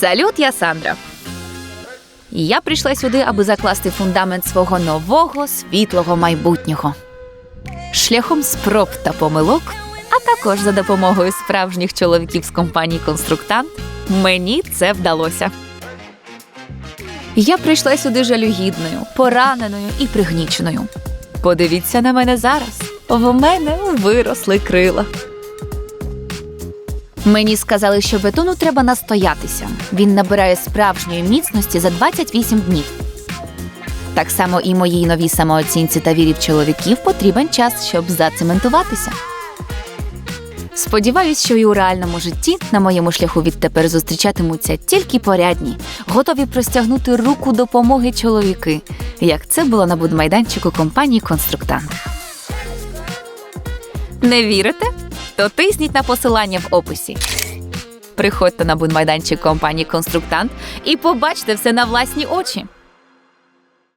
Салют, я Сандра. Я прийшла сюди, аби закласти фундамент свого нового світлого майбутнього. Шляхом спроб та помилок, а також за допомогою справжніх чоловіків з компанії Конструктант, мені це вдалося. Я прийшла сюди жалюгідною, пораненою і пригніченою. Подивіться на мене зараз. В мене виросли крила. Мені сказали, що бетону треба настоятися. Він набирає справжньої міцності за 28 днів. Так само і моїй новій самооцінці та вірі в чоловіків потрібен час, щоб зацементуватися. Сподіваюсь, що і у реальному житті на моєму шляху відтепер зустрічатимуться тільки порядні, готові простягнути руку допомоги чоловіки, як це було на будмайданчику компанії Конструктант. Не вірите? То тисніть на посилання в описі. Приходьте на бунмайданчик компанії Конструктант і побачте все на власні очі.